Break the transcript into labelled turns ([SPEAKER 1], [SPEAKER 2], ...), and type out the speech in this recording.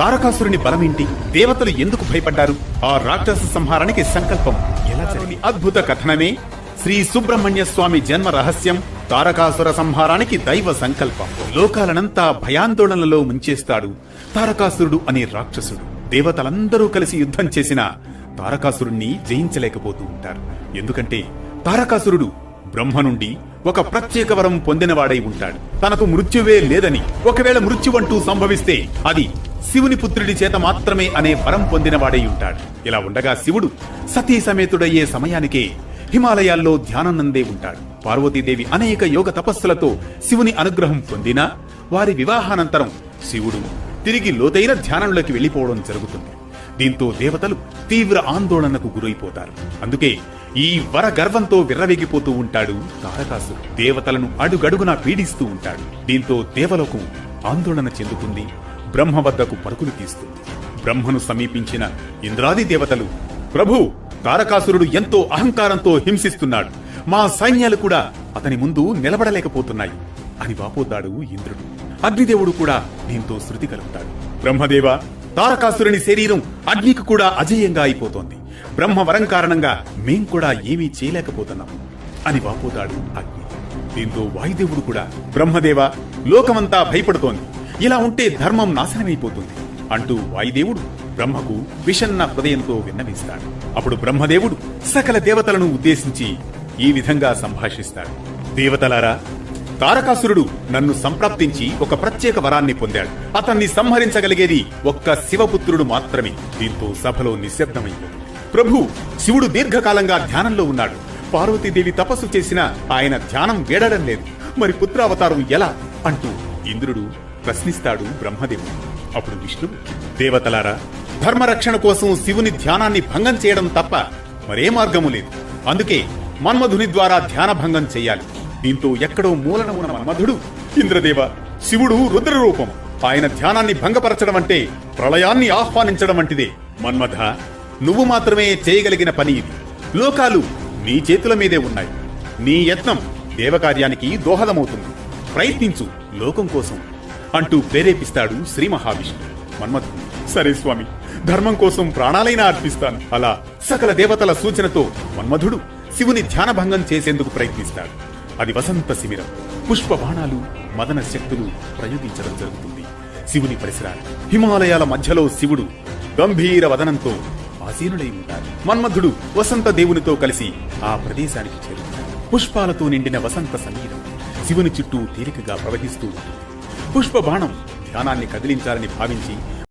[SPEAKER 1] తారకాసురుని బలమేంటి? దేవతలు ఎందుకు భయపడ్డారు? ఆ రాక్షస సంహారానికి సంకల్పం ఎలా జరిగింది? అద్భుత కథనమే. శ్రీ సుబ్రహ్మణ్య స్వామి జన్మ రహస్యం తారకాసుర సంహారానికి దైవ సంకల్పం. లోకాలనంతా భయాందోళనలో ముంచేస్తాడు తారకాసురుడు అనే రాక్షసుడు. దేవతలందరూ కలిసి యుద్ధం చేసిన తారకాసురుణ్ణి జయించలేకపోతూ ఉంటారు. ఎందుకంటే తారకాసురుడు బ్రహ్మ నుండి ఒక ప్రత్యేక వరం పొందినవాడై ఉంటాడు. తనకు మృత్యువే లేదని ఒకవేళ మృత్యువంటూ సంభవిస్తే అది శివుని పుత్రుడి చేత మాత్రమే అనే వరం పొందినవాడై ఉంటాడు. ఇలా ఉండగా శివుడు సతీ సమేతుడయ్యే సమయానికే హిమాలయాల్లో ధ్యానం నందే ఉంటాడు. పార్వతీదేవి అనేక యోగ తపస్సులతో శివుని అనుగ్రహం పొందినా వారి వివాహానంతరం శివుడు తిరిగి లోతైన ధ్యానంలోకి వెళ్ళిపోవడం జరుగుతుంది. దీంతో దేవతలు తీవ్ర ఆందోళనకు గురైపోతారు. అందుకే ఈ వర గర్వంతో విర్రవేగిపోతూ ఉంటాడు తారకాసుడు. దేవతలను అడుగడుగునా పీడిస్తూ ఉంటాడు. దీంతో దేవలోకం ఆందోళన చెందుతుంది. బ్రహ్మ వద్దకు పరుగులు తీస్తుంది. బ్రహ్మను సమీపించిన ఇంద్రాది దేవతలు ప్రభు తారకాసురుడు ఎంతో అహంకారంతో హింసిస్తున్నాడు. మా సైన్యాలు కూడా అతని ముందు నిలబడలేకపోతున్నాయి. అని వాపోతాడు ఇంద్రుడు. అగ్నిదేవుడు కూడా దీంతో శృతి కలుపుతాడు. బ్రహ్మదేవ తారకాసురుని శరీరం అగ్నికి కూడా అజేయంగా అయిపోతోంది. బ్రహ్మ వరం కారణంగా మేం కూడా ఏమీ చేయలేకపోతున్నాం. అని వాపోతాడు అగ్ని. దీంతో వాయుదేవుడు కూడా బ్రహ్మదేవ లోకమంతా భయపడుతోంది. ఇలా ఉంటే ధర్మం నాశనమైపోతుంది. అంటూ వాయుదేవుడు బ్రహ్మకు విషన్న హృదయంతో విన్నవిస్తాడు. అప్పుడు బ్రహ్మదేవుడు సకల దేవతలను ఉద్దేశించి ఈ విధంగా సంభాషిస్తాడు. దేవతలారా తారకాసురుడు నన్ను సంప్రాప్తించి ఒక ప్రత్యేక వరాన్ని పొందాడు. అతన్ని సంహరించగలిగేది ఒక్క శివపుత్రుడు మాత్రమే. దీంతో సభలో నిశ్శబ్దమైంది. ప్రభు శివుడు దీర్ఘకాలంగా ధ్యానంలో ఉన్నాడు. పార్వతీదేవి తపస్సు చేసినా ఆయన ధ్యానం వేడడం లేదు. మరి పుత్రావతారం ఎలా? అంటూ ఇంద్రుడు ప్రశ్నిస్తాడు బ్రహ్మదేవుడు. అప్పుడు విష్ణువు దేవతలారా ధర్మరక్షణ కోసం శివుని ధ్యానాన్ని భంగం చేయడం తప్ప మరే మార్గము లేదు. అందుకే మన్మధుని ద్వారా ధ్యాన భంగం చెయ్యాలి దీంతో ఎక్కడో మూలన ఉన్న మన్మధుడు ఇంద్రదేవ శివుడు రుద్ర రూపం ఆయన ధ్యానాన్ని భంగపరచడం అంటే ప్రళయాన్ని ఆహ్వానించడం వంటిదే. మన్మథ నువ్వు మాత్రమే చేయగలిగిన పని ఇది. లోకాలు నీ చేతుల మీదే ఉన్నాయి. నీ యత్నం దేవకార్యానికి దోహదమవుతుంది. ప్రయత్నించు లోకం కోసం. అంటూ ప్రేరేపిస్తాడు శ్రీ మహావిష్ణువు. మన్మథుడు సరే స్వామి ధర్మం కోసం ప్రాణాలైనా అర్పిస్తాను. అలా సకల దేవతల సూచనతో మన్మధుడు శివుని ధ్యానభంగం చేసేందుకు ప్రయత్నిస్తాడు. అది వసంత శిబిరం. పుష్ప బాణాలు మదన శక్తులు ప్రయోగించడం జరుగుతుంది. శివుని పరిసరాలు హిమాలయాల మధ్యలో శివుడు గంభీర వదనంతో ఆసీనుడై ఉంటాడు. మన్మధుడు వసంత దేవునితో కలిసి ఆ ప్రదేశానికి చేరుతాడు. పుష్పాలతో నిండిన వసంత సమీరం శివుని చుట్టూ తేలికగా ప్రవహిస్తూ ఉంటుంది. పుష్ప బాణం ధ్యానాన్ని కదిలించాలని భావించి